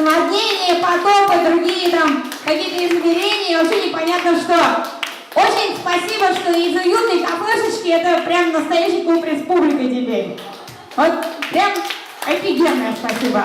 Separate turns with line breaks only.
наводнения, потопы, другие там какие-то измерения, вообще непонятно что. Очень спасибо, что из уютной кафешечки это прям настоящий клуб республика теперь. Вот прям офигенное спасибо.